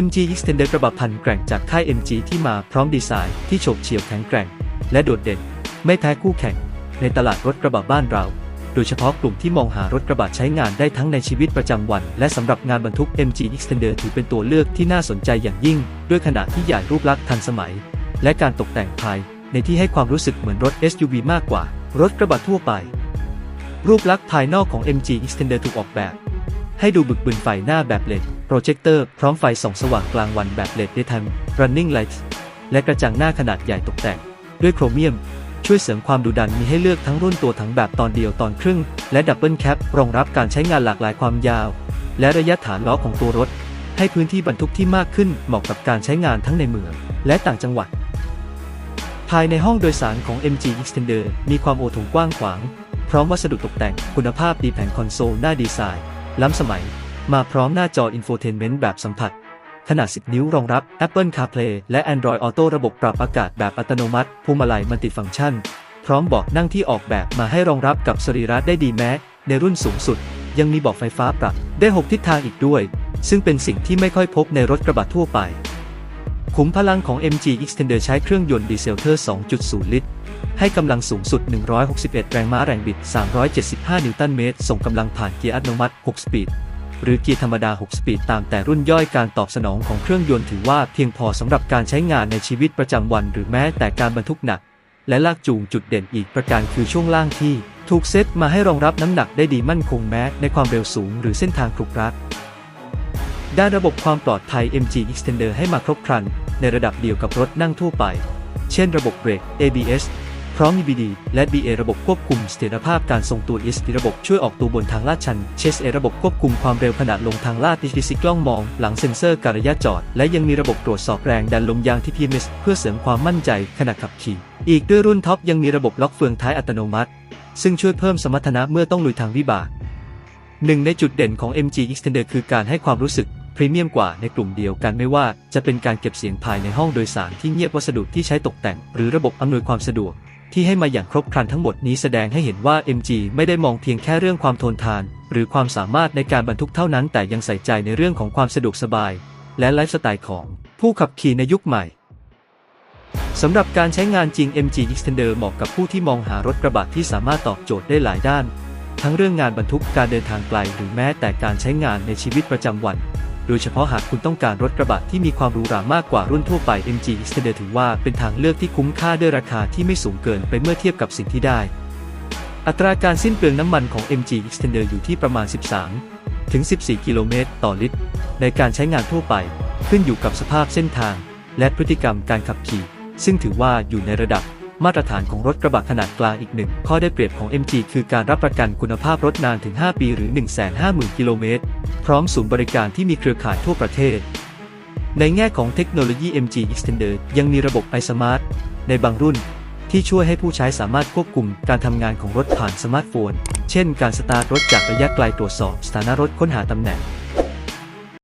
MG Extender กระบะพันแกร่งจากค่าย MG ที่มาพร้อมดีไซน์ที่โฉบเฉี่ยวแข็งแกร่ง และโดดเด่น ไม่แพ้คู่แข่ง ในตลาดรถกระบะบ้านเรา โดยเฉพาะกลุ่มที่มองหารถกระบะใช้งานได้ทั้งในชีวิตประจำวัน และสำหรับงานบรรทุก MG Extender ถือเป็นตัวเลือกที่น่าสนใจอย่างยิ่ง ด้วยขนาดที่ใหญ่รูปลักษณ์ทันสมัย และการตกแต่งภายในที่ให้ความรู้สึกเหมือนรถ SUV มากกว่า รถกระบะทั่วไป รูปลักษณ์ภายนอกของ MG Extender ถูกออกแบบ ให้ดูบึกบึนไฟหน้าแบบเลดโปรเจคเตอร์พร้อมไฟส่องสว่างกลางวันแบบเลด daytime running lights และกระจังหน้าขนาดใหญ่ตกแต่งด้วยโครเมียม ช่วยเสริมความดุดันมีให้เลือกทั้งรุ่นตัวถังแบบตอนเดียวตอนครึ่ง และดับเบิลแคปรองรับการใช้งานหลากหลายความยาว และระยะฐานล้อของตัวรถ ให้พื้นที่บรรทุกที่มากขึ้นเหมาะกับการใช้งานทั้งในเมือง และต่างจังหวัด ภายในห้องโดยสารของ MG Extender มีความโอโถงกว้างขวาง พร้อมวัสดุตกแต่งคุณภาพดีแผงคอนโซลหน้าดีไซน์ ล้ำสมัย มาพร้อมหน้าจออินโฟเทนเมนต์แบบสัมผัส ขนาด 10 นิ้วรองรับ Apple CarPlay และ Android Auto ระบบปรับอากาศแบบอัตโนมัติพวงมาลัยมัลติฟังก์ชัน พร้อมเบาะนั่งที่ออกแบบมาให้รองรับกับสรีระได้ดีแม้ ในรุ่นสูงสุด ยังมีเบาะไฟฟ้าปรับได้ 6 ทิศทางอีกด้วย ซึ่งเป็นสิ่งที่ไม่ค่อยพบในรถกระบะทั่วไป ขุมพลังของ MG Extender ใช้เครื่องยนต์ดีเซลเทอร์ 2.0 ลิตร ให้กำลังสูงสุด 161 แรงม้าแรงบิด 375 นิวตันเมตร ส่งกำลังผ่านเกียร์อัตโนมัติ 6 สปีด หรือเกียร์ธรรมดา 6 สปีด ตามแต่รุ่นย่อยการตอบสนองของเครื่องยนต์ถือว่าเพียงพอสำหรับการใช้งานในชีวิตประจำวัน หรือแม้แต่การบรรทุกหนัก และลากจูงจุดเด่นอีกประการคือช่วงล่างที่ ถูกเซตมาให้รองรับน้ำหนักได้ดีมั่นคงแม้ในความเร็วสูง หรือเส้นทางขรุขระ ด้านระบบความปลอดภัย MG Extender ให้มาครบครัน ในระดับเดียวกับรถนั่งทั่วไป เช่นระบบเบรก ABS พร้อม EBD และ BA ระบบควบคุมเสถียรภาพการทรงตัว ESP ระบบช่วยออกตัวบนทางลาดชัน CHA ระบบควบคุมความเร็วขณะลงทางลาด HPC กล้องมอง หลังเซ็นเซอร์การระยะจอด และยังมีระบบตรวจสอบแรงดันลมยางที่ PMS เพื่อเสริมความมั่นใจขณะขับขี่ อีกด้วยรุ่นท็อปยังมีระบบล็อกเฟืองท้ายอัตโนมัติ ซึ่งช่วยเพิ่มสมรรถนะเมื่อต้องลุยทางวิบากหนึ่งในจุดเด่นของ MG Extender คือการให้ความรู้สึก พรีเมียมกว่าในกลุ่มเดียวกันไม่ว่าจะเป็นการเก็บเสียงภายในห้องโดยสารที่เงียบวัสดุที่ใช้ตกแต่ง หรือระบบอำนวยความสะดวก ที่ให้มาอย่างครบครันทั้งหมดนี้แสดงให้เห็นว่า MG ไม่ได้มองเพียงแค่เรื่องความทนทาน หรือความสามารถในการบรรทุกเท่านั้น แต่ยังใส่ใจในเรื่องของความสะดวกสบาย และไลฟ์สไตล์ของผู้ขับขี่ในยุคใหม่สำหรับการใช้งานจริง MG Extender เหมาะกับผู้ที่มองหารถกระบะที่สามารถตอบโจทย์ได้หลายด้าน ทั้งเรื่องงานบรรทุกการเดินทางไกลหรือแม้แต่การใช้งานในชีวิตประจำวัน โดยเฉพาะหากคุณต้องการรถกระบะที่มีความหรูหรามากกว่ารุ่นทั่วไป MG Extender ถือว่าเป็นทางเลือกที่คุ้มค่าด้วยราคาที่ไม่สูงเกินไปเมื่อเทียบกับสิ่งที่ได้ อัตราการสิ้นเปลืองน้ำมันของ MG Extender อยู่ที่ประมาณ 13 ถึง 14 กิโลเมตรต่อลิตร ในการใช้งานทั่วไป ขึ้นอยู่กับสภาพเส้นทาง และพฤติกรรมการขับขี่ ซึ่งถือว่าอยู่ในระดับ มาตรฐานของรถกระบะขนาดกลางอีกหนึ่งข้อได้เปรียบของ MG คือการรับประกันคุณภาพรถนานถึง 5 ปีหรือ 150,000 กิโลเมตร พร้อมศูนย์บริการที่มีเครือข่ายทั่วประเทศ ในแง่ของเทคโนโลยี MG Extender ยังมีระบบ iSmart ในบางรุ่น ที่ช่วยให้ผู้ใช้สามารถควบคุมการทำงานของรถผ่านสมาร์ทโฟน เช่น การสตาร์ทรถจากระยะไกลตรวจสอบสถานะรถค้นหาตำแหน่ง